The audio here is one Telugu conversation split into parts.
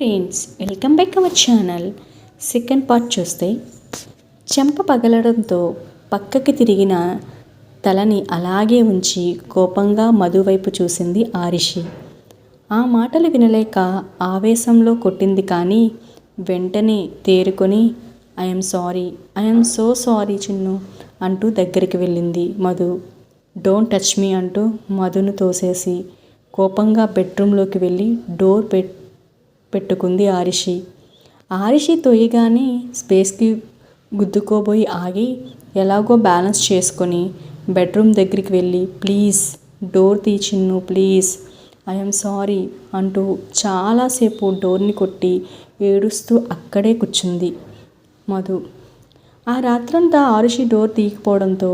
Friends welcome back our channel second part చూస్తే చెంప పగలడంతో పక్కకి తిరిగిన తలని అలాగే ఉంచి కోపంగా మధువైపు చూసింది ఆరిషి ఆ మాటలు వినలేక ఆవేశంలో కొట్టింది కానీ వెంటనే తేరుకొని I'm sorry I'm so sorry Chinnu అంటూ దగ్గరికి వెళ్ళింది మధు. డోంట్ టచ్ మీ అంటూ మధును తోసేసి కోపంగా బెడ్రూమ్లోకి వెళ్ళి డోర్ పెట్ పెట్టుకుంది ఆరిషి ఆరిషి తొయ్యగానే స్పేస్కి గుద్దుకోబోయి ఆగి ఎలాగో బ్యాలెన్స్ చేసుకొని బెడ్రూమ్ దగ్గరికి వెళ్ళి ప్లీజ్ డోర్ తీచిన్ను ప్లీజ్ ఐఎమ్ సారీ అంటూ చాలాసేపు డోర్ని కొట్టి ఏడుస్తూ అక్కడే కూర్చుంది మధు. ఆ రాత్రంతా ఆరుషి డోర్ తీయకపోవడంతో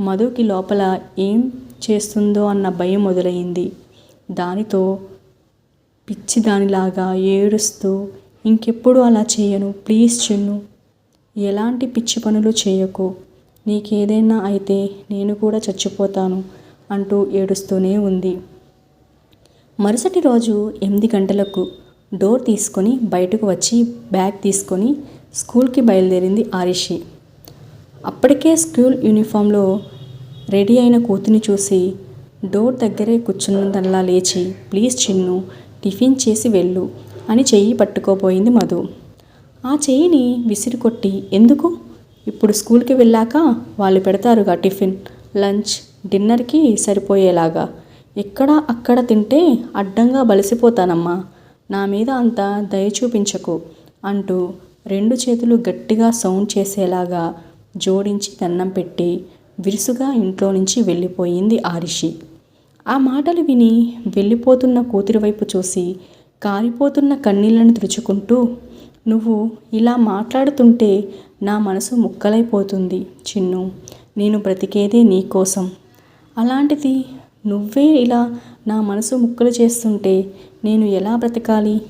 మధుకి లోపల ఏం చేస్తుందో అన్న భయం మొదలైంది. దానితో పిచ్చి దానిలాగా ఏడుస్తూ ఇంకెప్పుడు అలా చేయను? ప్లీజ్ చిన్ను. ఎలాంటి పిచ్చి పనులు చేయకు. నీకేదైనా అయితే నేను కూడా చచ్చిపోతాను అంటూ ఏడుస్తూనే ఉంది. మరుసటి రోజు ఎనిమిది గంటలకు డోర్ తీసుకొని బయటకు వచ్చి బ్యాగ్ తీసుకొని స్కూల్కి బయలుదేరింది ఆరిషి. అప్పటికే స్కూల్ యూనిఫామ్లో రెడీ అయిన కూతుని చూసి డోర్ దగ్గరే కూర్చున్నదల్లా లేచి ప్లీజ్ చిన్ను టిఫిన్ చేసి వెళ్ళు అని చెయ్యి పట్టుకోపోయింది మధు. ఆ చెయ్యిని విసిరికొట్టి ఎందుకు? ఇప్పుడు స్కూల్కి వెళ్ళాక వాళ్ళు పెడతారుగా టిఫిన్ లంచ్ డిన్నర్కి సరిపోయేలాగా. ఎక్కడ అక్కడ తింటే అడ్డంగా బలిసిపోతానమ్మా. నా మీద అంత దయ చూపించకు అంటూ రెండు చేతులు గట్టిగా సౌండ్ చేసేలాగా జోడించి దండం పెట్టి విరుసుగా ఇంట్లో నుంచి వెళ్ళిపోయింది ఆరిషి ఆ మాటలు విని వెళ్ళిపోతున్న కూతురి వైపు చూసి కారిపోతున్న కన్నీళ్ళను తుడుచుకుంటూ నువ్వు ఇలా మాట్లాడుతుంటే నా మనసు ముక్కలైపోతుంది చిన్ను. నేను బ్రతికేదే నీకోసం అలాంటిది నువ్వే ఇలా నా మనసు ముక్కలు చేస్తుంటే నేను ఎలా బ్రతకాలి?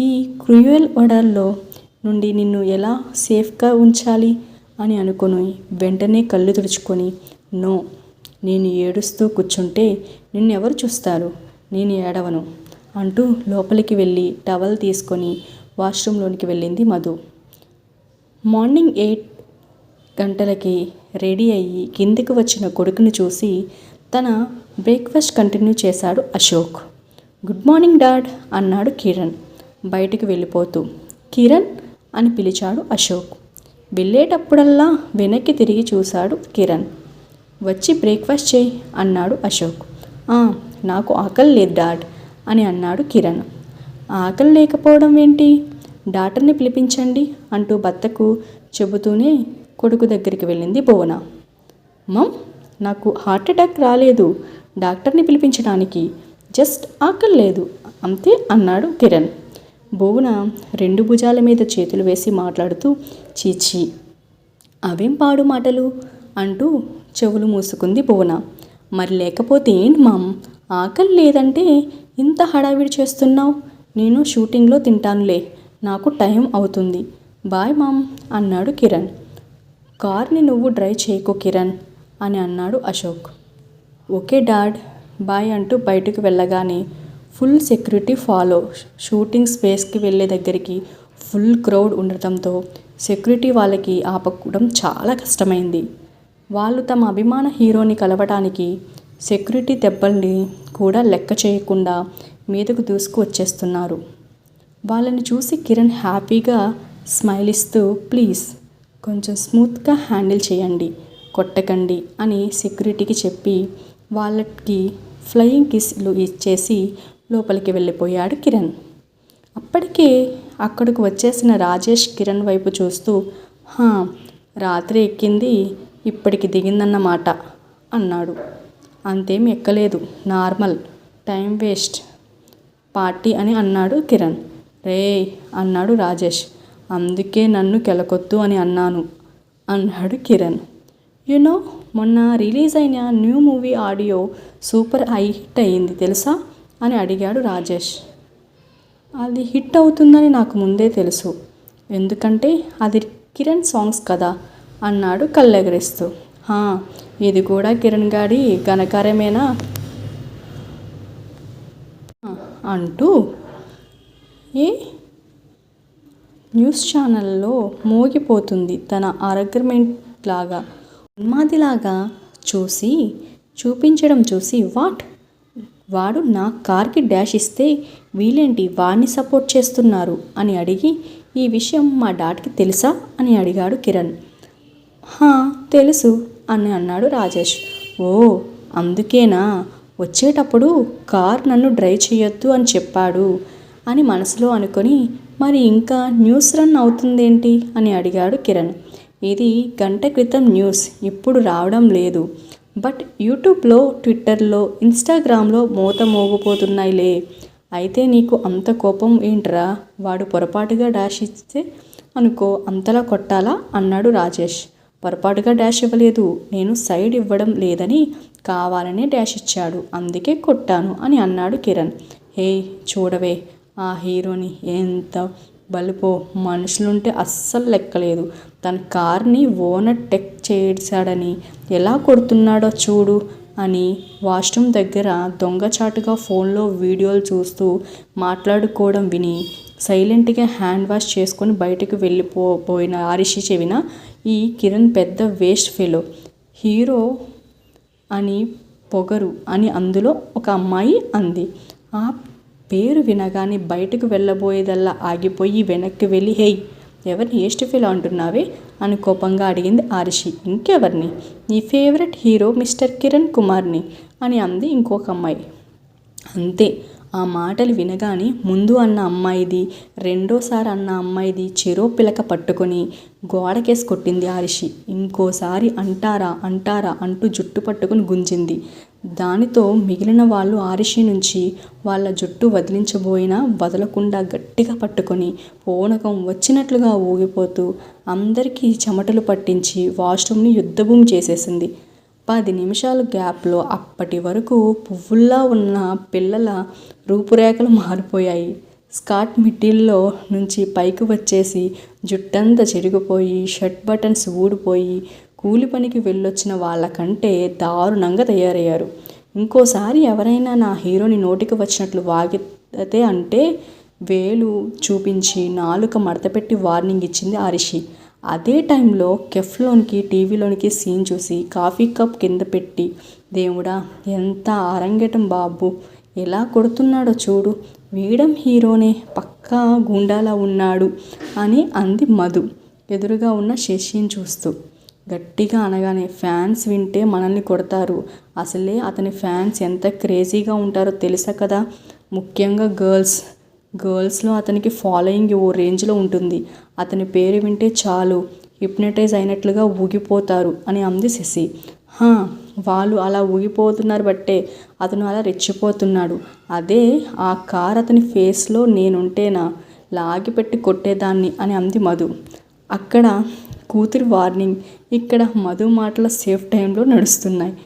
ఈ క్రూయల్ వడల్లో నుండి నిన్ను ఎలా సేఫ్గా ఉంచాలి? అని అనుకుని వెంటనే కళ్ళు తుడుచుకొని నో. నేను ఏడుస్తూ కూర్చుంటే నిన్నెవరు చూస్తారు? నేను ఏడవను అంటూ లోపలికి వెళ్ళి టవల్ తీసుకొని వాష్రూమ్లోనికి వెళ్ళింది మధు. మార్నింగ్ ఎయిట్ గంటలకి రెడీ అయ్యి కిందికి వచ్చిన కొడుకుని చూసి తన బ్రేక్ఫాస్ట్ కంటిన్యూ చేశాడు అశోక్. గుడ్ మార్నింగ్ డాడ్ అన్నాడు కిరణ్. బయటికి వెళ్ళిపోతూ కిరణ్ అని పిలిచాడు అశోక్. వెళ్ళేటప్పుడల్లా వెనక్కి తిరిగి చూశాడు కిరణ్. వచ్చి బ్రేక్ఫాస్ట్ చేయి అన్నాడు అశోక్. నాకు ఆకలి లేదు డాడ్ అని అన్నాడు కిరణ్. ఆకలి లేకపోవడం ఏంటి? డాక్టర్ని పిలిపించండి అంటూ భర్తకు చెబుతూనే కొడుకు దగ్గరికి వెళ్ళింది భువన. మమ్ నాకు హార్ట్ అటాక్ రాలేదు. డాక్టర్ని పిలిపించడానికి జస్ట్ ఆకలి లేదు అంతే అన్నాడు కిరణ్. భువన రెండు భుజాల మీద చేతులు వేసి మాట్లాడుతూ చీచి అవేం పాడు మాటలు అంటూ చెవులు మూసుకుంది భువన. మరి లేకపోతే ఏంటి మామ్? ఆకలి లేదంటే ఇంత హడావిడి చేస్తున్నావు? నేను షూటింగ్లో తింటానులే. నాకు టైం అవుతుంది. బాయ్ మామ్ అన్నాడు కిరణ్. కార్ని నువ్వు డ్రైవ్ చేయకు కిరణ్ అని అన్నాడు అశోక్. ఓకే డాడ్ బాయ్ అంటూ బయటకు వెళ్ళగానే ఫుల్ సెక్యూరిటీ ఫాలో. షూటింగ్ స్పేస్కి వెళ్ళే దగ్గరికి ఫుల్ క్రౌడ్ ఉండటంతో సెక్యూరిటీ వాళ్ళకి ఆపకూడం చాలా కష్టమైంది. వాళ్ళు తమ అభిమాన హీరోని కలవటానికి సెక్యూరిటీ దెబ్బల్ని కూడా లెక్క చేయకుండా మీదకు దూసుకు వచ్చేస్తున్నారు. వాళ్ళని చూసి కిరణ్ హ్యాపీగా స్మైల్ ఇస్తూ ప్లీజ్ కొంచెం స్మూత్గా హ్యాండిల్ చేయండి కొట్టకండి అని సెక్యూరిటీకి చెప్పి వాళ్ళకి ఫ్లయింగ్ కిస్లు ఇచ్చేసి లోపలికి వెళ్ళిపోయాడు కిరణ్. అప్పటికే అక్కడికి వచ్చేసిన రాజేష్ కిరణ్ వైపు చూస్తూ హా రాత్రి ఎక్కింది ఇప్పటికి దిగిందన్నమాట అన్నాడు. అంతేం ఎక్కలేదు. నార్మల్. Time waste. పార్టీ అని అన్నాడు కిరణ్. రే అన్నాడు రాజేష్. అందుకే నన్ను కెలకొద్దు అని అన్నాను అన్నాడు కిరణ్. యునో మొన్న రిలీజ్ అయిన new movie audio super high hit అయ్యింది తెలుసా? అని అడిగాడు రాజేష్. అది హిట్ అవుతుందని నాకు ముందే తెలుసు. ఎందుకంటే అది కిరణ్ సాంగ్స్ కదా. అన్నాడు కళ్ళెగరిస్తూ. ఇది కూడా కిరణ్ గారి ఘనకార్యమేనా? అంటూ ఏ? న్యూస్ ఛానల్లో మోగిపోతుంది తన ఆర్గ్యుమెంట్ లాగా ఉన్మాదిలాగా చూసి చూపించడం చూసి వాట్? వాడు నా కార్కి డాష్ ఇస్తే వీళ్ళేంటి వాడిని సపోర్ట్ చేస్తున్నారు అని అడిగి ఈ విషయం మా డాడ్కి తెలుసా? అని అడిగాడు కిరణ్. హా తెలుసు అని అన్నాడు రాజేష్. ఓ అందుకేనా? వచ్చేటప్పుడు కార్ నన్ను డ్రైవ్ చేయొద్దు అని చెప్పాడు అని మనసులో అనుకొని మరి ఇంకా న్యూస్ రన్ అవుతుందేంటి? అని అడిగాడు కిరణ్. ఇది గంట క్రితం న్యూస్ ఇప్పుడు రావడం లేదు. బట్ యూట్యూబ్లో ట్విట్టర్లో ఇన్స్టాగ్రామ్లో మూత మోగిపోతున్నాయిలే. అయితే నీకు అంత కోపం ఏంట్రా? వాడు పొరపాటుగా డాష్ ఇస్తే అనుకో అంతలా కొట్టాలా? అన్నాడు రాజేష్. పొరపాటుగా డాష్ ఇవ్వలేదు. నేను సైడ్ ఇవ్వడం లేదని కావాలనే డాష్ ఇచ్చాడు. అందుకే కొట్టాను అని అన్నాడు కిరణ్. హే చూడవే ఆ హీరోని ఎంత బలిపో. మనుషులుంటే అస్సలు లెక్కలేదు. తన కార్ని ఓనర్ టెక్ చేశాడని. ఎలా కొడుతున్నాడో చూడు అని వాష్రూమ్ దగ్గర దొంగచాటుగా ఫోన్లో వీడియోలు చూస్తూ మాట్లాడుకోవడం విని సైలెంట్గా హ్యాండ్ వాష్ చేసుకొని బయటకు వెళ్ళిపోయిన ఆరిషి చెవిన ఈ కిరణ్ పెద్ద వేస్ట్ ఫెలో హీరో అని పొగరు అని అందులో ఒక అమ్మాయి అంది. ఆ పేరు వినగానే బయటకు వెళ్ళబోయేదల్లా ఆగిపోయి వెనక్కి వెళ్ళి హేయ్ ఎవరిని ఏస్ట్ ఫీల్ అంటున్నావే? అని కోపంగా అడిగింది ఆరిషి. ఇంకెవరిని? నీ ఫేవరెట్ హీరో మిస్టర్ కిరణ్ కుమార్ని అని అంది ఇంకొక అమ్మాయి. అంతే ఆ మాటలు వినగానే ముందు అన్న అమ్మాయిది రెండోసారి అన్న అమ్మాయిది చెరో పిలక పట్టుకొని గోడకేసి కొట్టింది ఆరిషి ఇంకోసారి అంటారా అంటారా అంటూ జుట్టు పట్టుకుని గుంజింది. దానితో మిగిలిన వాళ్ళు ఆరిషి నుంచి వాళ్ళ జుట్టు వదిలించబోయినా వదలకుండా గట్టిగా పట్టుకొని పూనకం వచ్చినట్లుగా ఊగిపోతూ అందరికీ చెమటలు పట్టించి వాష్రూమ్ని యుద్ధభూమి చేసేసింది. పది నిమిషాల గ్యాప్లో అప్పటి వరకు పువ్వుల్లా ఉన్న పిల్లల రూపురేఖలు మారిపోయాయి. స్కాట్ మిట్టిల్లో నుంచి పైకి వచ్చేసి జుట్టంతా చెరిగిపోయి షర్ట్ బటన్స్ ఊడిపోయి కూలి పనికి వెళ్ళొచ్చిన వాళ్ళకంటే దారుణంగా తయారయ్యారు. ఇంకోసారి ఎవరైనా నా హీరోని నోటికి వచ్చినట్లు వాగితే అంటే వేలు చూపించి నాలుక మడతపెట్టి వార్నింగ్ ఇచ్చింది ఆరిషి అదే టైంలో కెఫ్లోనికి టీవీలోనికి సీన్ చూసి కాఫీ కప్ కింద పెట్టి దేవుడా ఎంత అరంగేటం బాబు! ఎలా కొడుతున్నాడో చూడు! వీడం హీరోనే! పక్కా గుండాలా ఉన్నాడు! అని అంది మధు ఎదురుగా ఉన్న శశిని చూస్తూ. గట్టిగా అనగానే ఫ్యాన్స్ వింటే మనల్ని కొడతారు. అసలే అతని ఫ్యాన్స్ ఎంత క్రేజీగా ఉంటారో తెలుసా కదా! ముఖ్యంగా గర్ల్స్. గర్ల్స్లో అతనికి ఫాలోయింగ్ ఓ రేంజ్లో ఉంటుంది. అతని పేరు వింటే చాలు హిప్నటైజ్ అయినట్లుగా ఊగిపోతారు అని అంది శశి. హా వాళ్ళు అలా ఊగిపోతున్నారు బట్టే అతను అలా రెచ్చిపోతున్నాడు. అదే ఆ కార్ అతని ఫేస్లో నేనుంటేనా? లాగిపెట్టి కొట్టేదాన్ని అని అంది మధు. అక్కడ కూతురి వార్నింగ్ ఇక్కడ మధు మాటల సేఫ్ టైంలో నడుస్తున్నాయి.